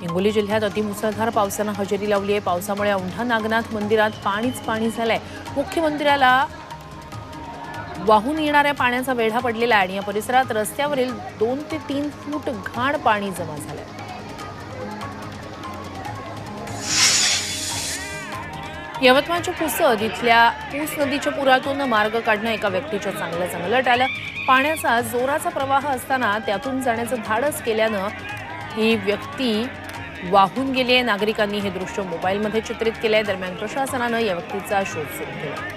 हिंगोली जिल्ह्यात अतिमुसळधार पावसानं हजेरी लावली आहे. पावसामुळे औंढा नागनाथ मंदिरात पाणीच पाणी झालंय. मुख्य मंदिराला वाहून येणाऱ्या पाण्याचा वेढा पडलेला आहे आणि या परिसरात रस्त्यावरील दोन ते तीन फूट घाण पाणी जमा झालंय. यवतमाळच्या पुसद इथल्या पूस नदीच्या पुरातून मार्ग काढणं एका व्यक्तीच्या चांगलं चांगलं आलं पाण्याचा जोराचा प्रवाह असताना त्यातून जाण्याचं धाडस केल्यानं ही व्यक्ती वाहून गेली. आहे नागरिकांनी हे दृश्य मोबाईलमध्ये चित्रित केलं आहे दरम्यान प्रशासनानं या व्यक्तीचा शोध सुरू केला.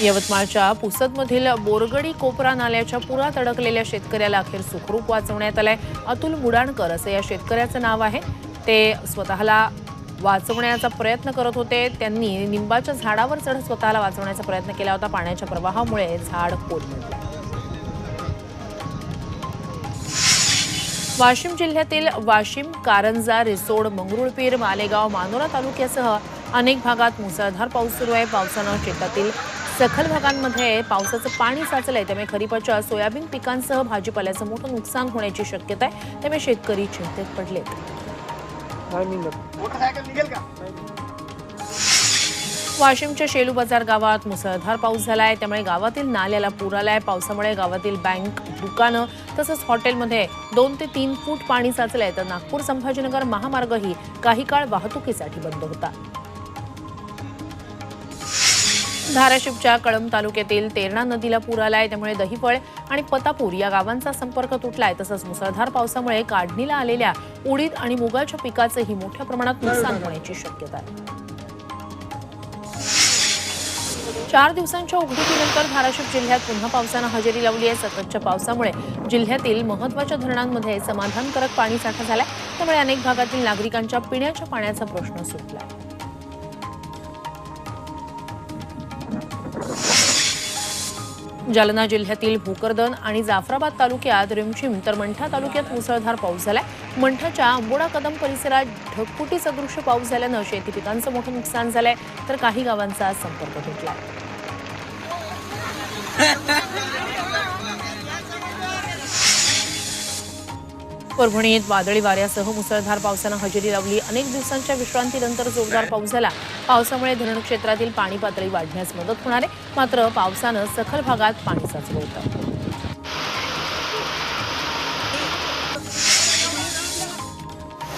यवतमाळच्या पुसदमधील बोरगडी कोपरा नाल्याच्या पुरात अडकलेल्या शेतकऱ्याला अखेर सुखरूप वाचवण्यात आलंय. अतुल मुडाणकर असं या शेतकऱ्याचं नाव आहे. ते स्वतःला वाचवण्याचा प्रयत्न करत होते. त्यांनी निंबाच्या झाडावर चढ स्वतःला वाचवण्याचा प्रयत्न केला होता. पाण्याच्या प्रवाहामुळे झाड कोलमडलं. वाशिम जिल्ह्यातील वाशिम कारंजा रिसोड मंगरुळपीर मालेगाव मानोरा तालुक्यासह अनेक भागात मुसळधार पाऊस सुरू आहे. पावसानं शेतातील सखल भागांमध्ये पावसाचं पाणी साचलंय. त्यामुळे खरीपाच्या सोयाबीन पिकांसह भाजीपाल्याचं मोठं नुकसान होण्याची शक्यता आहे. त्यामुळे शेतकरी चिंतेत पडलेत. वाशिमच्या शेलू बाजार गावात मुसळधार पाऊस झालाय. त्यामुळे गावातील नाल्याला पूर आलाय. पावसामुळे गावातील बँक दुकानं तसंच हॉटेलमध्ये दोन ते तीन फूट पाणी साचलंय. तर नागपूर संभाजीनगर महामार्गही काही काळ वाहतुकीसाठी बंद होता. धाराशिवच्या कळंब तालुक्यातील तेरणा नदीला पूर आलाय. त्यामुळे दहिफळ आणि पतापूर या गावांचा संपर्क तुटलाय. तसंच मुसळधार पावसामुळे काढणीला आलेल्या उडीद आणि मुगाच्या पिकाचंही मोठ्या प्रमाणात नुकसान होण्याची शक्यता आहे. चार दिवसांच्या उघडीपीनंतर धाराशिव जिल्ह्यात पुन्हा पावसानं हजेरी लावली आहे. सततच्या पावसामुळे जिल्ह्यातील महत्त्वाच्या धरणांमध्ये समाधानकारक पाणी साठा झालाय. त्यामुळे अनेक भागातील नागरिकांच्या पिण्याच्या पाण्याचा प्रश्न सुटला जालना जिल्ह्यातील भोकरदन आणि जाफराबाद तालुक्यात रिमझिम तर मंठा तालुक्यात मुसळधार पाऊस झालाय. मंठाच्या आंबोडा कदम परिसरात ढगफुटी सदृश्य पाऊस झाल्यानं शेती पिकांचं मोठं नुकसान झालंय तर काही गावांचा संपर्क तुटला परभणीत वादळी वाऱ्यासह मुसळधार पावसानं हजेरी लावली. अनेक दिवसांच्या विश्रांतीनंतर जोरदार पाऊस झाला. पावसामुळे धरण क्षेत्रातील पाणी पातळी वाढण्यास मदत होणार आहे. मात्र पावसानं सखल भागात पाणी साचलं होतं.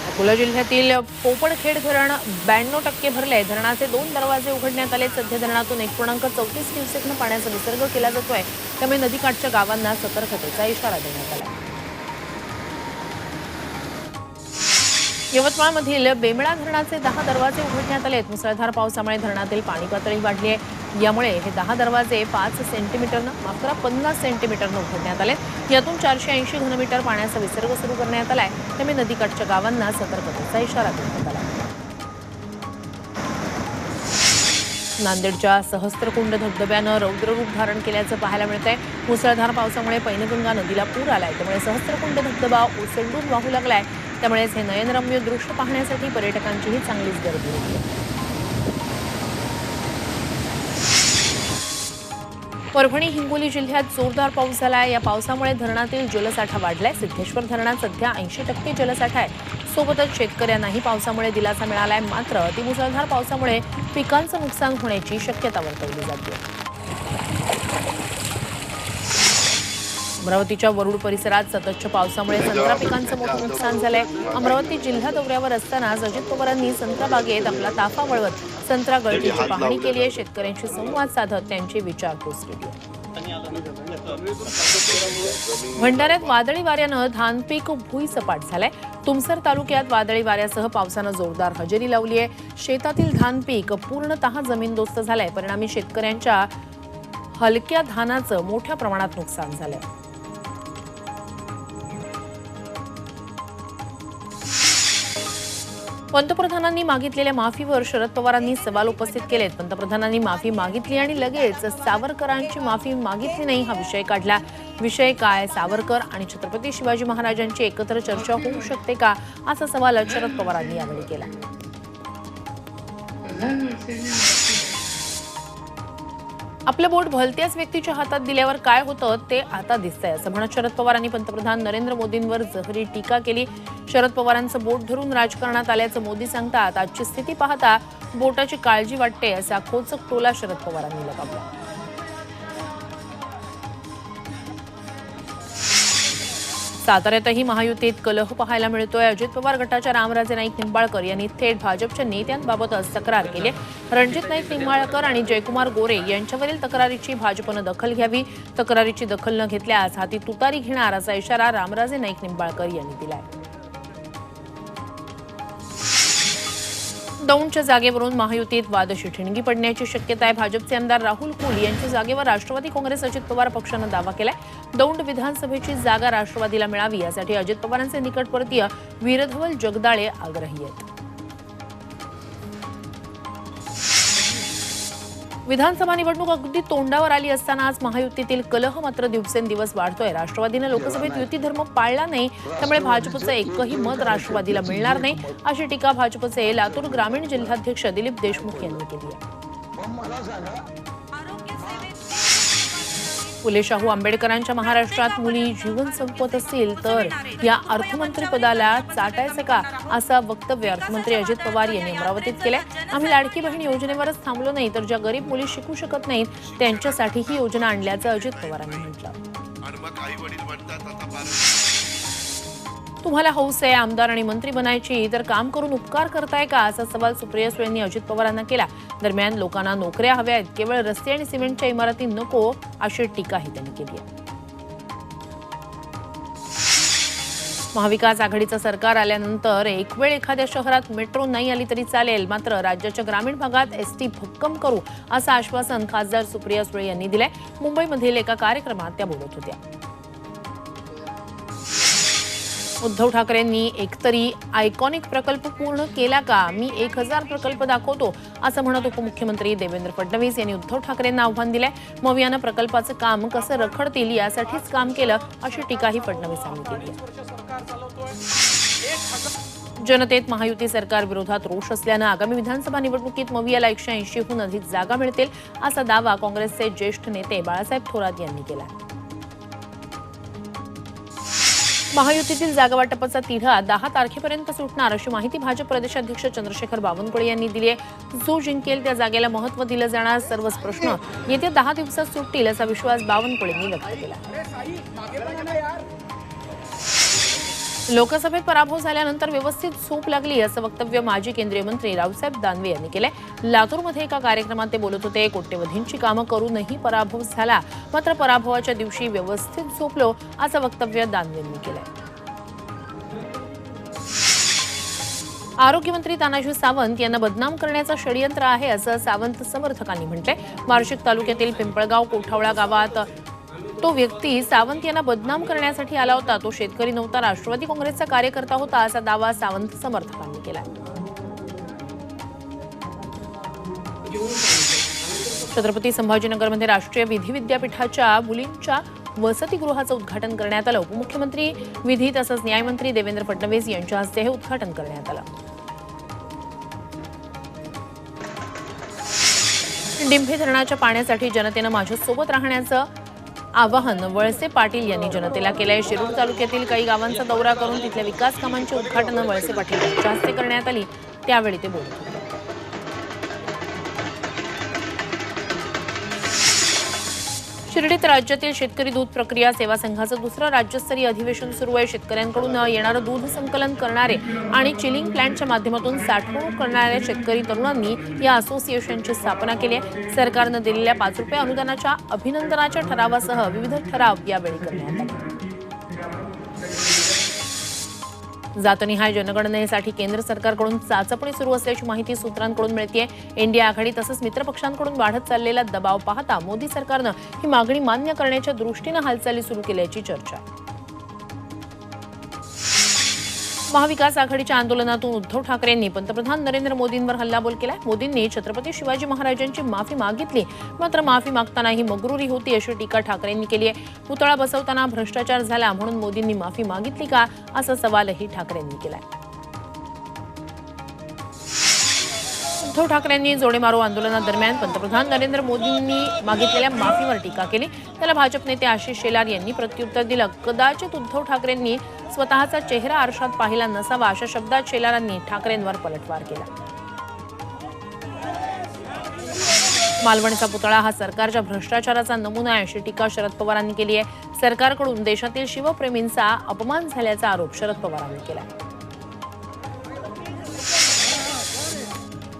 अकोला जिल्ह्यातील पोपडखेड धरण ब्याण्णव टक्के भरले धरणाचे दोन दरवाजे उघडण्यात आले सध्या धरणातून एक पूर्णांक चौतीस क्युसेकनं पाण्याचा विसर्ग केला जातोय. त्यामुळे नदीकाठच्या गावांना सतर्कतेचा इशारा देण्यात आला. यवतमाळमधील बेमळा धरणाचे दहा दरवाजे उघडण्यात आले आहेत मुसळधार पावसामुळे धरणातील पाणी पातळी वाढली आहे. यामुळे हे दहा दरवाजे पाच सेंटीमीटरनं मात्र पन्नास सेंटीमीटरनं उघडण्यात आले यातून चारशे ऐंशी घनमीटर पाण्याचा विसर्ग सुरू करण्यात आलाय. त्यामुळे नदीकाठच्या गावांना सतर्कतेचा इशारा देण्यात आला नांदेडच्या सहस्त्रकुंड धबधब्यानं रौद्ररूप धारण केल्याचं पाहायला मिळतंय. मुसळधार पावसामुळे पैनगंगा नदीला पूर आलाय. त्यामुळे सहस्त्रकुंड धबधबा ओसंडून वाहू लागलाय. त्यामुळेच हे नयनरम्य दृश्य पाहण्यासाठी पर्यटकांचीही चांगलीच गर्दी होती. परभणी हिंगोली जिल्ह्यात जोरदार पाऊस झाला आहे या पावसामुळे धरणातील जलसाठा वाढलाय. सिद्धेश्वर धरणात सध्या ऐंशी टक्के जलसाठा आहे. सोबतच शेतकऱ्यांनाही पावसामुळे दिलासा मिळालाय. मात्र अतिमुसळधार पावसामुळे पिकांचं नुकसान होण्याची शक्यता वर्तवली जाते. अमरावतीच्या वरुड परिसरात सततच्या पावसामुळे संत्रा पिकांचं मोठं नुकसान झालंय. अमरावती जिल्हा दौऱ्यावर असताना अजित पवारांनी संत्रा बागेत आपला ताफा वळवत संत्रा गळतीची पाहणी केली आहे. शेतकऱ्यांशी संवाद साधत त्यांची विचारपूस केली भंडाऱ्यात वादळी वाऱ्यानं धान पीक भुईसपाट झालंय. तुमसर तालुक्यात वादळी वाऱ्यासह पावसानं जोरदार हजेरी लावली आहे. शेतातील धान पीक पूर्णतः जमीनदोस्त झालंय. परिणामी शेतकऱ्यांच्या हलक्या धानाचं मोठ्या प्रमाणात नुकसान झालंय. पंतप्रधानांनी मागितलेल्या माफीवर शरद पवारांनी सवाल उपस्थित केलेत. पंतप्रधानांनी माफी मागितली आणि लगेच सावरकरांची माफी मागितली नाही हा विषय काढला. विषय काय? सावरकर आणि छत्रपती शिवाजी महाराजांची एकत्र चर्चा होऊ शकते का? असा सवाल शरद पवारांनी यावेळी केला. आपलं बोट भलत्याच व्यक्तीच्या हातात दिल्यावर काय होतं ते आता दिसतंय. असं म्हणत शरद पवारांनी पंतप्रधान नरेंद्र मोदींवर जहरी टीका केली. शरद पवारांचं बोट धरून राजकारणात आल्याचं मोदी सांगतात. आजची स्थिती पाहता बोटाची काळजी वाटते असा खोचक टोला शरद पवारांनी लगावला. साताऱ्यातही महायुतीत कलह पाहायला मिळतोय. अजित पवार गटाच्या रामराजे नाईक निंबाळकर यांनी थेट भाजपच्या नेत्यांबाबत आज तक्रार केली. रणजित नाईक निंबाळकर आणि जयकुमार गोरे यांच्यावरील तक्रारीची भाजपनं दखल घ्यावी. तक्रारीची दखल न घेतल्यास हाती तुतारी घेणार असा इशारा रामराजे नाईक निंबाळकर यांनी दिलाय. दौंडच्या जागेवरून महायुतीत वादशी ठिणगी पडण्याची शक्यता आहे. भाजपचे आमदार राहुल कुल यांच्या जागेवर राष्ट्रवादी काँग्रेस अजित पवार पक्षानं दावा केलाय. दौंड विधानसभेची जागा राष्ट्रवादीला मिळावी यासाठी अजित पवारांचे निकटपर्तीय वीरधवल जगदाळे आग्रही आहेत. विधानसभा निवडणूक अगदी तोंडावर आली असताना आज महायुतीतील कलह मात्र दिवसेंदिवस वाढतोय. राष्ट्रवादीनं लोकसभेत युती धर्म पाळला नाही त्यामुळे भाजपचं एकही मत राष्ट्रवादीला मिळणार नाही अशी टीका भाजपचे लातूर ग्रामीण जिल्हाध्यक्ष दिलीप देशमुख यांनी केली आहे. फुले शाहू आंबेडकरांच्या महाराष्ट्रात मुली जीवन संपवत असतील तर या अर्थमंत्री पदाला चाटायचं का असं वक्तव्य अर्थमंत्री अजित पवार यांनी अमरावतीत केलंय. आम्ही लाडकी बहीण योजनेवरच थांबलो नाही तर ज्या गरीब मुली शिकू शकत नाहीत त्यांच्यासाठी ही योजना आणल्याचं अजित पवारांनी म्हटलं. तुम्हाला हौस आहे आमदार आणि मंत्री बनायची तर काम करून उपकार करताय का? असा सवाल सुप्रिया सुळेंनी अजित पवारांना केला. दरम्यान लोकांना नोकऱ्या हव्या आहेत. केवळ रस्ते आणि सिमेंटच्या इमारती नको अशी टीकाही त्यांनी केली आहे. महाविकास आघाडीचं सरकार आल्यानंतर एक वेळ एखाद्या शहरात मेट्रो नाही आली तरी चालेल. मात्र राज्याच्या ग्रामीण भागात एसटी भक्कम करू असं आश्वासन खासदार सुप्रिया सुळे यांनी दिलंय. मुंबईमधील एका कार्यक्रमात त्या बोलत होत्या. उद्धव ठाकरेंनी एकतरी आयकॉनिक प्रकल्प पूर्ण केला का? मी एक हजार प्रकल्प दाखवतो असं म्हणत उपमुख्यमंत्री देवेंद्र फडणवीस यांनी उद्धव ठाकरेंना आव्हान दिलंय. मवियानं प्रकल्पाचं काम कसं रखडतील यासाठीच काम केलं अशी टीकाही फडणवीसांनी केली जनतेत महायुती सरकार विरोधात रोष असल्यानं आगामी विधानसभा निवडणुकीत मवियाला एकशे ऐंशीहून अधिक जागा मिळतील असा दावा काँग्रेसचे ज्येष्ठ नेते बाळासाहेब थोरात यांनी केला महायुतीतील जागा वाटपाचा तिढा दहा तारखेपर्यंत सुटणार अशी माहिती भाजप प्रदेशाध्यक्ष चंद्रशेखर बावनकुळे यांनी दिली आहे. जो जिंकेल त्या जागेला महत्त्व दिलं जाणार सर्वच प्रश्न येत्या दहा दिवसात सुटतील असा विश्वास बावनकुळेंनी व्यक्त केला. लोकसभेत पराभव झाल्यानंतर व्यवस्थित झोप लागली असं वक्तव्य माजी केंद्रीय मंत्री रावसाहेब दानवे यांनी केलंय. लातूरमध्ये एका कार्यक्रमात ते बोलत होते कोट्यवधींची कामं करूनही पराभव झाला. मात्र पराभवाच्या दिवशी व्यवस्थित झोपलो असं वक्तव्य दानवेंनी केलंय. आरोग्यमंत्री तानाजी सावंत यांना बदनाम करण्याचं षडयंत्र आहे असं सावंत समर्थकांनी म्हटलंय. वार्षिक तालुक्यातील पिंपळगाव कोठावळा गावात तो व्यक्ती सावंत यांना बदनाम करण्यासाठी आला होता. तो शेतकरी नव्हता. राष्ट्रवादी काँग्रेसचा कार्यकर्ता होता असा दावा सावंत समर्थकांनी केला छत्रपती संभाजीनगरमध्ये राष्ट्रीय विधी विद्यापीठाच्या मुलींच्या वसतिगृहाचं उद्घाटन करण्यात आलं. उपमुख्यमंत्री विधी तसंच न्यायमंत्री देवेंद्र फडणवीस यांच्या हस्ते हे उद्घाटन करण्यात आलं. डिंभे धरणाच्या पाण्यासाठी जनतेनं माझ्यासोबत राहण्याचं आवाहन वळसे पाटील यांनी जनतेला केलंय. शिरूर तालुक्यातील काही गावांचा दौरा करून तिथल्या विकास कामांची उद्घाटन वळसे पाटील यांच्या हस्ते करण्यात आली. त्यावेळी ते बोलत शिर्डीत राज्यातील शेतकरी दूध प्रक्रिया सेवा संघाचं दुसरं राज्यस्तरीय अधिवेशन सुरू आहे. शेतकऱ्यांकडून येणारं दूध संकलन करणारे आणि चिलिंग प्लॅन्टच्या माध्यमातून साठवणूक करणाऱ्या शेतकरी तरुणांनी या असोसिएशनची स्थापना केली आहे. सरकारनं दिलेल्या पाच रुपये अनुदानाच्या अभिनंदनाच्या ठरावासह विविध ठराव यावेळी करण्यात आले. जातनिहाय जनगणनेसाठी केंद्र सरकारकडून चाचपणी सुरू असल्याची माहिती सूत्रांकडून मिळते इंडिया आघाडी तसंच मित्रपक्षांकडून वाढत चाललेला दबाव पाहता मोदी सरकारनं ही मागणी मान्य करण्याच्या दृष्टीनं हालचाली सुरू केल्याची चर्चा. महाविकास आघाडीच्या आंदोलनातून उद्धव ठाकरेंनी पंतप्रधान नरेंद्र मोदींवर हल्लाबोल केलाय. मोदींनी छत्रपती शिवाजी महाराजांची माफी मागितली. मात्र माफी मागताना ही मगरुरी होती अशी टीका ठाकरेंनी केली आहे. पुतळा बसवताना भ्रष्टाचार झाला म्हणून मोदींनी माफी मागितली का? असा सवालही ठाकरेंनी केलाय. उद्धव ठाकरेंनी जोडेमारो आंदोलनादरम्यान पंतप्रधान नरेंद्र मोदींनी मागितलेल्या माफीवर टीका केली. त्याला भाजप नेते आशिष शेलार यांनी प्रत्युत्तर दिलं. कदाचित उद्धव ठाकरेंनी स्वतःचा चेहरा आरशात पाहिला नसावा अशा शब्दात शेलारांनी ठाकरेंवर पलटवार केला. मालवणचा पुतळा हा सरकारच्या भ्रष्टाचाराचा नमुना आहे अशी टीका शरद पवारांनी केली आहे. सरकारकडून देशातील शिवप्रेमींचा अपमान झाल्याचा आरोप शरद पवारांनी केला आहे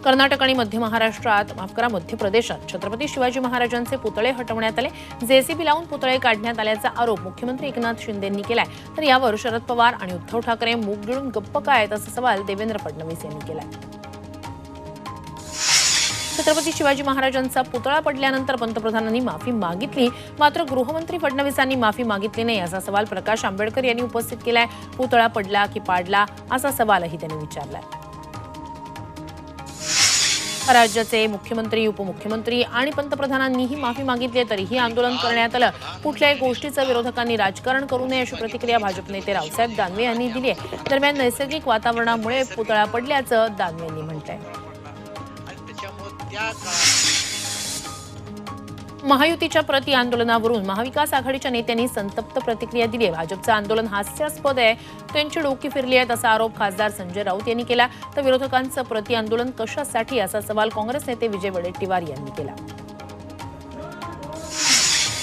कर्नाटक आणि मध्य महाराष्ट्रात माफ करा मध्य प्रदेशात छत्रपती शिवाजी महाराजांचे पुतळे हटवण्यात आले. जेसीबी लावून पुतळे काढण्यात आल्याचा आरोप मुख्यमंत्री एकनाथ शिंदेंनी केलाय. तर यावर शरद पवार आणि उद्धव ठाकरे मूग गिळून गप्प काय आहेत असा सवाल देवेंद्र फडणवीस यांनी केलाय. छत्रपती शिवाजी महाराजांचा पुतळा पडल्यानंतर पंतप्रधानांनी माफी मागितली. मात्र गृहमंत्री फडणवीसांनी माफी मागितली नाही असा सवाल प्रकाश आंबेडकर यांनी उपस्थित केलाय. पुतळा पडला की पाडला असा सवालही त्यांनी विचारलाय. राज्याचे मुख्यमंत्री उपमुख्यमंत्री आणि पंतप्रधानांनीही माफी मागितली आहे, तरीही आंदोलन करण्यात आलं. कुठल्याही गोष्टीचं विरोधकांनी राजकारण करू नये अशी प्रतिक्रिया भाजप नेते रावसाहेब दानवे यांनी दिली आहे. दरम्यान नैसर्गिक वातावरणामुळे पुतळा पडल्याचं दानवे यांनी म्हटलंय. महायुतीच्या प्रति आंदोलनावरून महाविकास आघाडीच्या नेत्यांनी संतप्त प्रतिक्रिया दिली आहे. भाजपचं आंदोलन हास्यास्पद आहे. त्यांची डोकी फिरली आहेत असा आरोप खासदार संजय राऊत यांनी केला. तर विरोधकांचं प्रति आंदोलन कशासाठी असा सवाल काँग्रेस नेते विजय वडेट्टीवार यांनी केला.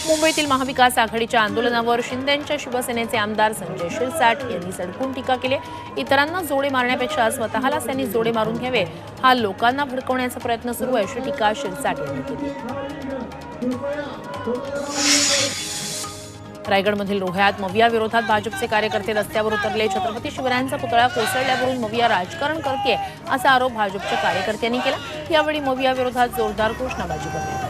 मुंबईतील महाविकास आघाडीच्या आंदोलनावर शिंदेच्या शिवसेनेचे आमदार संजय शिरसाट यांनी सडकून टीका केली इतरांना जोडे मारण्यापेक्षा स्वतःलाच त्यांनी जोडे मारून घ्यावे. हा लोकांना भडकवण्याचा प्रयत्न सुरू आहे अशी टीका शिरसाट यांनी केली रायगडमधील रोह्यात मविया विरोधात भाजपचे कार्यकर्ते रस्त्यावर उतरले. छत्रपती शिवरायांचा पुतळा कोसळल्यावरून मविया राजकारण करते असा आरोप भाजपच्या कार्यकर्त्यांनी केला. यावेळी मविया विरोधात जोरदार घोषणाबाजी करण्यात